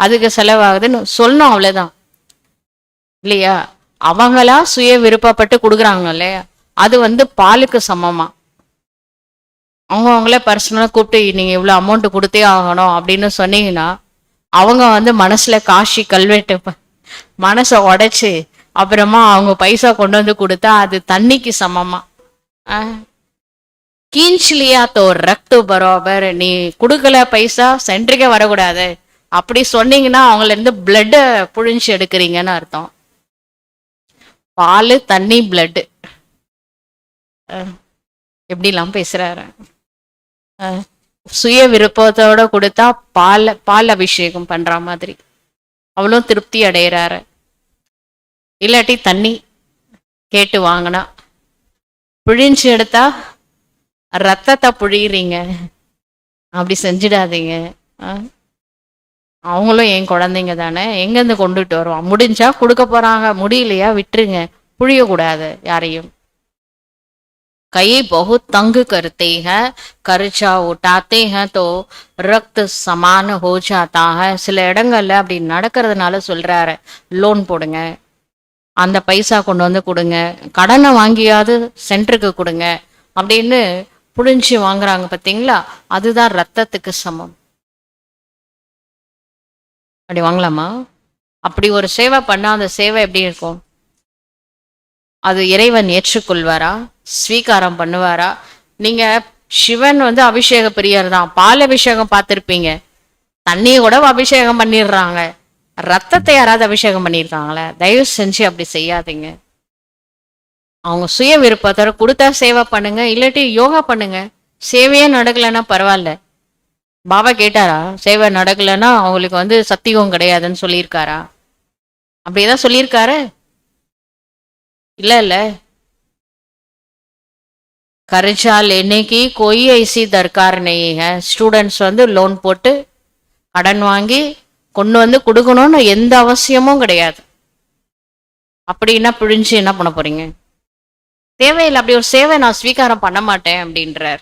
அதுக்கு செலவாகுதுன்னு சொல்லணும் அவ்வளவுதான். இல்லையா? அவங்களா சுய விருப்பப்பட்டு கொடுக்குறாங்க இல்லையா? அது வந்து பாலுக்கு சமமா? அவங்க அவங்களே பர்சனலாக கூப்பிட்டு நீங்க இவ்வளோ அமௌண்ட் கொடுத்தே ஆகணும் அப்படின்னு சொன்னீங்கன்னா அவங்க வந்து மனசுல காஷி கல்வெட்டு மனசை உடைச்சு அப்புறமா அவங்க பைசா கொண்டு வந்து கொடுத்தா அது தண்ணிக்கு சமமா? கீழ்ச்சிலியா தோ ரத்து பரோபர் நீ கொடுக்கல பைசா சென்ட்ரிக்கே வரக்கூடாது. அப்படி சொன்னீங்கன்னா அவங்கள இருந்து பிளட்டை புழிஞ்சு எடுக்கிறீங்கன்னு அர்த்தம். பால் தண்ணி பிளட்டு எப்படிலாம் பேசுறாரு? சுய விருப்பத்தோட கொடுத்தா பால் பால் அபிஷேகம் பண்ற மாதிரி. அவளும் திருப்தி அடையிறாரு. இல்லாட்டி தண்ணி கேட்டு வாங்கினா. பிழிஞ்சு எடுத்தா ரத்தத்தை புழியிறீங்க. அப்படி செஞ்சிடாதீங்க. ஆ? அவங்களும் என் குழந்தைங்க தானே எங்கேருந்து கொண்டுட்டு வருவான் முடிஞ்சா கொடுக்க போறாங்க முடியலையா விட்டுருங்க புழியக்கூடாது யாரையும் कई बहुत तंग करते हैं कर्जा उठाते हैं तो रक्त समान हो जाता है சில இடங்கள்ல அப்படி நடக்கிறதுனால சொல்றாரு லோன் போடுங்க அந்த பைசா கொண்டு வந்து கொடுங்க கடனை வாங்கியாவது சென்டருக்கு கொடுங்க அப்படின்னு புழிஞ்சு வாங்குறாங்க பார்த்தீங்களா அதுதான் ரத்தத்துக்கு சமம் அப்படி வாங்கலாமா? அப்படி ஒரு சேவை பண்ணால் அந்த சேவை எப்படி இருக்கும்? அது இறைவன் ஏற்றுக்கொள்வாரா? ஸ்வீகாரம் பண்ணுவாரா? நீங்கள் சிவன் வந்து அபிஷேக பிரியர் தான். பால் அபிஷேகம் பார்த்துருப்பீங்க. தண்ணியை கூட அபிஷேகம் பண்ணிடுறாங்க. ரத்தத்தை யாராவது அபிஷேகம் பண்ணியிருக்காங்களே? தயவு செஞ்சு அப்படி செய்யாதீங்க. அவங்க சுய விருப்பத்தோட கொடுத்தா சேவை பண்ணுங்க. இல்லாட்டி யோகா பண்ணுங்க. சேவையே நடக்கலைன்னா பரவாயில்ல. பாபா கேட்டாரா சேவை நடக்கலைன்னா அவங்களுக்கு வந்து சத்தியம் கிடையாதுன்னு சொல்லியிருக்காரா அப்படியேதான் சொல்லியிருக்காரு இல்ல இல்ல कर्जा लेने की कोई ऐसी दरकार नहीं है ஸ்டூடெண்ட்ஸ் வந்து லோன் போட்டு கடன் வாங்கி கொண்டு வந்து கொடுக்கணும்னு எந்த அவசியமும் கிடையாது அப்படின்னா பிழிஞ்சு என்ன பண்ண போறீங்க தேவையில்லை அப்படி ஒரு சேவை நான் ஸ்வீகாரம் பண்ண மாட்டேன் அப்படின்றார்